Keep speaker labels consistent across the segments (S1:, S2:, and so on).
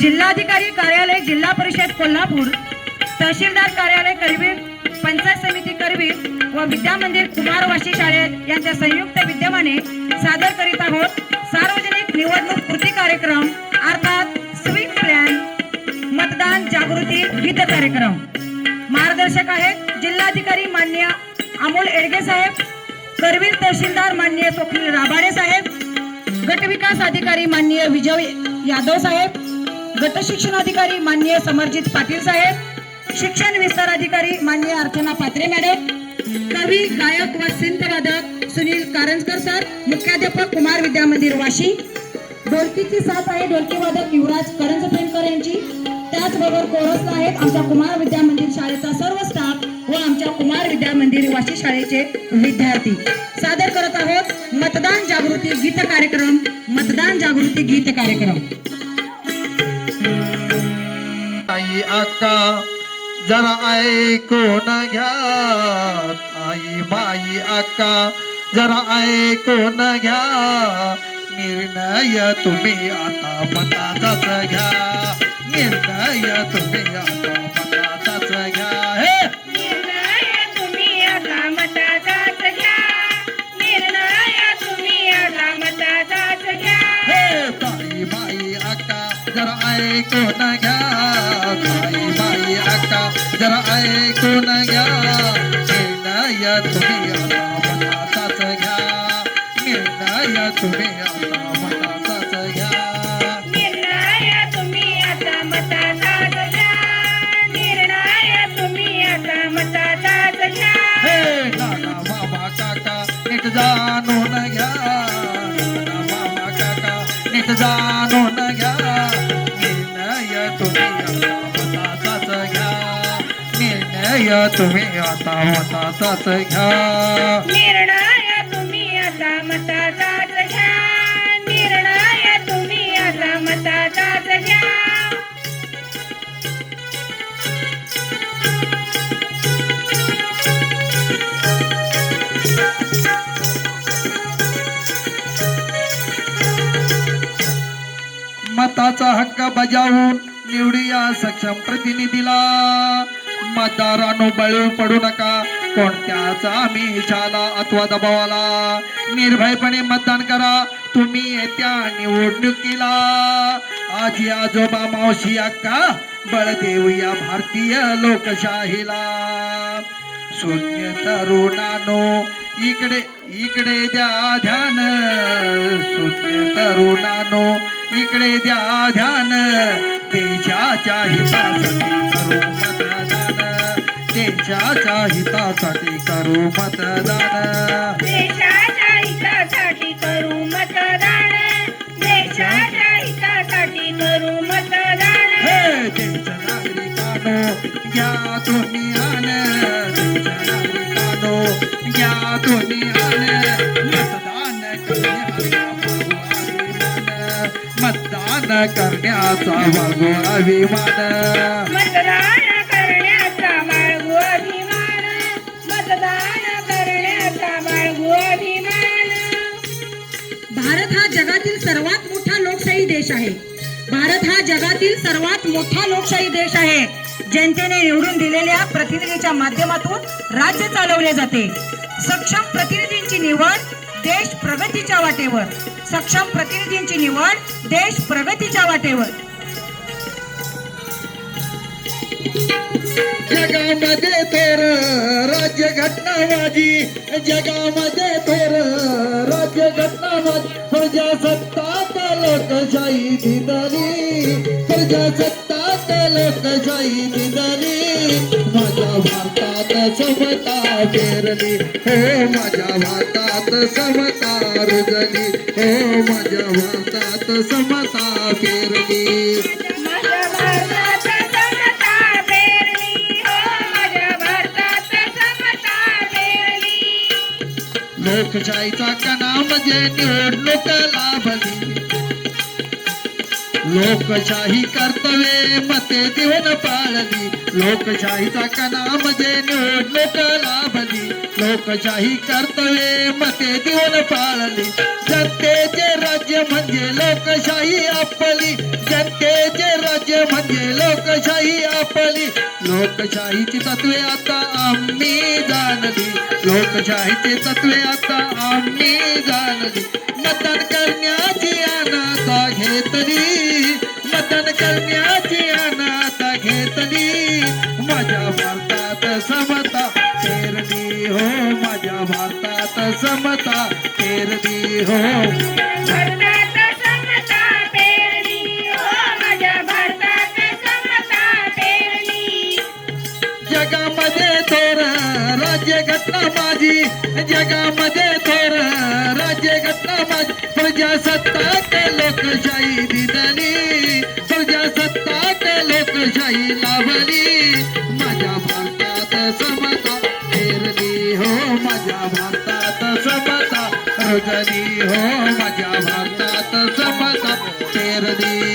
S1: जिल्हाधिकारी कार्यालय जिल्हा परिषद कोल्हापूर तहसीलदार कार्यालय करवीर पंचायत समिती करवीर व विद्या मंदिर कुमारवाशी शाळेत यांच्या संयुक्त विद्यमाने सादर करीत आहोत. सार्वजनिक निवडणूक कृती कार्यक्रम अर्थात स्वीप प्लॅन मतदान जागृती गीत कार्यक्रम. मार्गदर्शक आहेत जिल्हाधिकारी मान्य अमोल एडगे साहेब करवीर तहसीलदार मान्य स्वप्नील राबाडे साहेब गटविकास अधिकारी माननीय विजय यादव साहेब गट शिक्षणाधिकारी माननीय समरजित पाटील साहेब शिक्षण विस्तार अधिकारी माननीय अर्चना पात्रे मॅडम कवी गायक व सिंधवादक सुनील कारंजकर सर मुख्याध्यापक कुमार विद्या मंदिर वाशी. ढोलकीची साथ आहे ढोलकी वादक युवराज करंज प्रेमकर यांची. त्याचबरोबर कोरसला आहेत आमच्या कुमार विद्या मंदिर शाळेचा सर्व स्टाफ व आमच्या कुमार विद्या मंदिर वाशी शाळेचे विद्यार्थी. सादर करत आहोत मतदान जागृती गीत कार्यक्रम मतदान जागृती गीत कार्यक्रम.
S2: आई अक्का जरा ऐकून घ्या. आई माई अक्का जरा ऐकून घ्या. निर्णय तुम्ही आता मताचाच घ्या. निर्णय तुम्ही आता मताचाच घ्या. हे!
S3: आता आता
S2: ताई बाई जरा ऐकून घ्या. ताई बाई अक्का जरा ऐकून घ्या निर्णय तुम्ही आता मनाचाच घ्या निर्णय तुम्ही आता मनाचाच घ्या
S3: निर्णय तुम्ही आता मताचाच घ्या निर्णय तुम्ही आता मताचाच घ्या
S2: हे नाना मामा काका नीट जाणून घ्या नाना मामा काका नीट जाणून घ्या निर्णय तुम्ही आता निर्णय तुम्ही आता मताचाच घ्या.
S3: निर्णय तुम्ही आता मताचाच घ्या. निर्णय तुम्ही आता मताचाच घ्या.
S2: मताचा हक्क बजावून निवडूया सक्षम प्रतिनिधीला. मतदारांनो बळी पडू नका. कोणत्याच इशाला अथवा दबावाला निर्भयपणे मतदान करा. तुम्ही येत्या निवडणुकीला. आजी आजोबा मावशी अक्का बळ देऊया भारतीय लोकशाहीला. शून्य तरुणानो इकडे इकडे द्या ध्यान. शून्य तरुणानो इकडे द्या ध्यान. देशाच्या हितासाठी करू देशाच्या हितासाठी करू मतदान.
S3: देशाच्या हितासाठी करू मतदान. देशाच्या हितासाठी करू मतदान.
S2: हे देश नागरिकानो घ्या तुम्ही आन देश नागरिकानो घ्या तुम्ही आन मतदान करण्याचा बागो अभिमान मतदान.
S1: जगातील सर्वात मोठा लोकशाही देश आहे. भारत हा जगातील सर्वात मोठा लोकशाही देश आहे. जनतेने निवडून दिलेल्या प्रतिनिधीच्या माध्यमातून राज्य चालवले जाते. सक्षम प्रतिनिधींची निवड देश प्रगतीच्या वाटेवर. सक्षम प्रतिनिधींची निवड देश प्रगतीच्या वाटेवर.
S2: जगामध्ये थोर राज्य घटनावादी जगामध्ये थोर राज्य घटनावादी प्रजासत्ताक लोकशाही दिदारी प्रजासत्ताक लोकशाही दिदारी माझ्या भारतात समता पेरली. हे माझ्या भारतात समता रुजली. हे माझ्या भारतात समता पेरली. लोकशाहीचा कणा म्हणजे निवडणूक लाभली? लोकशाही कर्तव्ये मते देऊन पाळली. लोकशाहीचा कणा म्हणजे निवडणूक लाभली. लोकशाही कर्तव्ये मते देऊन पाळली. जनतेचे राज्य म्हणजे लोकशाही आपली. जनतेचे राज्य म्हणजे लोकशाही आपली. लोकशाहीची तत्वे आता आम्ही जाणली. लोकशाहीचे तत्वे आता आम्ही जाणली. मतदान करण्याची अनाथा घेतली करण्याची अनाथा घेतली. माझ्या भारतात समता पेरली हो माझ्या भारतात समता पेरली हो.
S3: हो
S2: जगामध्ये थोर राज्य घटना माझी. जगामध्ये थोर राज्य घटना माझी. प्रजासत्ताक लोकशाही लोकशाही लाभली माझ्या भारतात समता पेरली हो माझ्या भारतात समता. रुजली हो माझ्या भारतात समता पेरली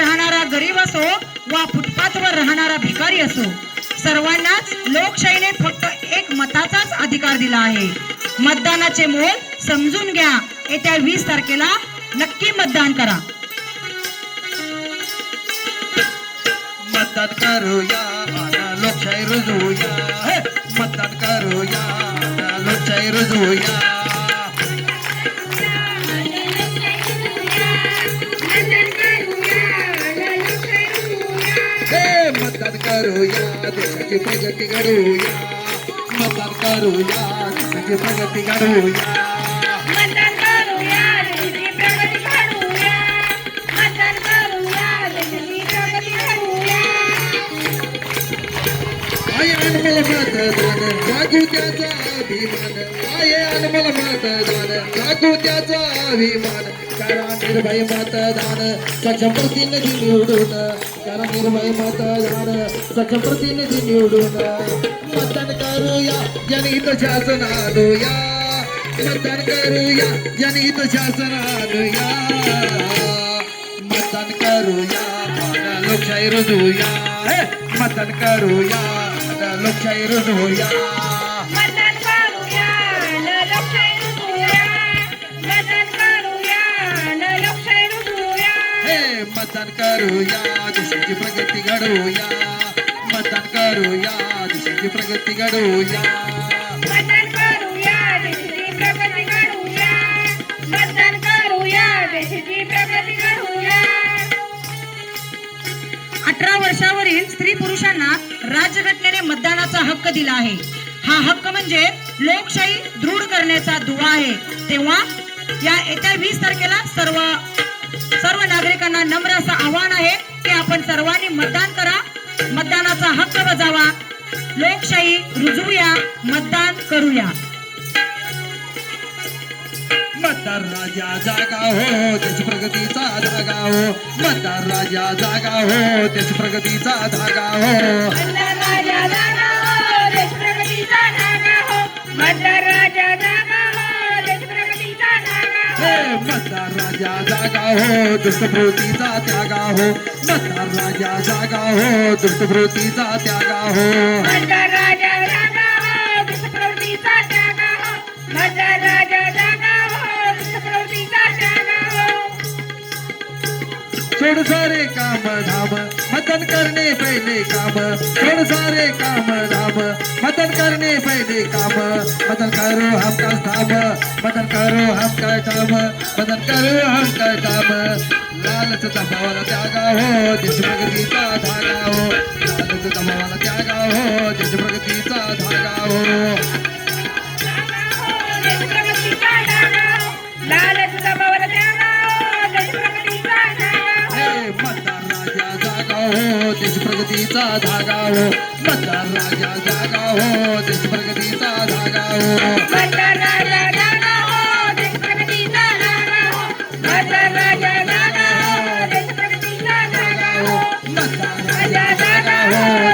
S1: राहणारा गरीब असो वा फुटपाथवर राहणारा भिकारी असो सर्वांनाच लोकशाहीने फक्त एक मताचाच अधिकार दिला आहे. मतदानाचे मोल समजून घ्या. येत्या वीस तारखेला नक्की मतदान करा.
S2: मतदान करूया लोकशाही रुजवूया. मतदान करूया लोकशाही रुजवूया. करूया देशाची प्रगती करूया.
S3: मतदान करूया देशाची प्रगती करूया.
S2: अनमोल मतदान जागू त्याचा अभिमान. आय अनमोल मतदान जागू त्याचा अभिमान. करा निर्भय मतदान सक्षम प्रतिनिधी निवडून. करा निर्भय मतदान प्रतिनिधी निवडून मतदान करूया जनहित शासन आणूया मतदान करूया जनहित शासन आणूया मतदान करूया लोकशाही रुजवूया मतदान करूया लोकशाही
S3: मतदान करूया
S2: देशाची प्रगती घडवूया. मतदान करूया देशाची प्रगती घडवूया.
S3: मतदान करूया देशाची प्रगती घडवूया. मतदान करूया देशाची प्रगती घडवूया.
S1: अठरा वर्षावरील स्त्री पुरुषांना राज्यघटनेने मतदानाचा हक्क दिला आहे. हा हक्क म्हणजे लोकशाही दृढ करण्याचा दुवा आहे. तेव्हा या येत्या वीस तारखेला सर्व सर्व नागरिकांना नम्र असं आव्हान आहे की आपण सर्वांनी मतदान करा. मतदानाचा हक्क बजावा. लोकशाही रुजवूया मतदान करूया.
S2: मतदार राजा जागा हो देश प्रगतीचा धागा हो. मतदार राजा जागा हो देश प्रगतीचा धागा हो.
S3: मतदार राजा जागा हो हे मतदार राजा जागा हो
S2: दुष्टप्रवृत्तीचा त्यागा हो मतदार राजा जागा हो दुष्टप्रवृत्तीचा त्यागा हो
S3: राजा जागा हो त्यागा हो राजा जागा हो त्यागा हो
S2: सोड सारे काम धाम मदन करणे पहिले काम. सोड सारे काम धाम. मदन करणे पहिले काम. मदन करो हम का धाम. मतदान करो हम का काम मदन करो हम का काम लालच दबावाला त्यागा हो देश प्रगतीचा धागा हो. लालच दबावाला त्यागा हो देश प्रगतीचा धागा हो.
S3: लाल हो. देश प्रगतीचा धागा हो.
S2: मतदार राजा जागा हो. देश प्रगतीचा धागा हो. मतदार राजा जागा हो.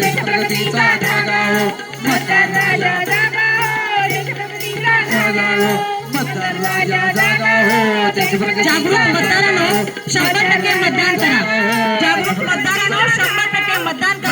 S2: देश प्रगतीचा
S1: जागरूक मतदारांनो शंभर टक्के मतदान करा. जागरूक मतदारांनो शंभर टक्के मतदान करा.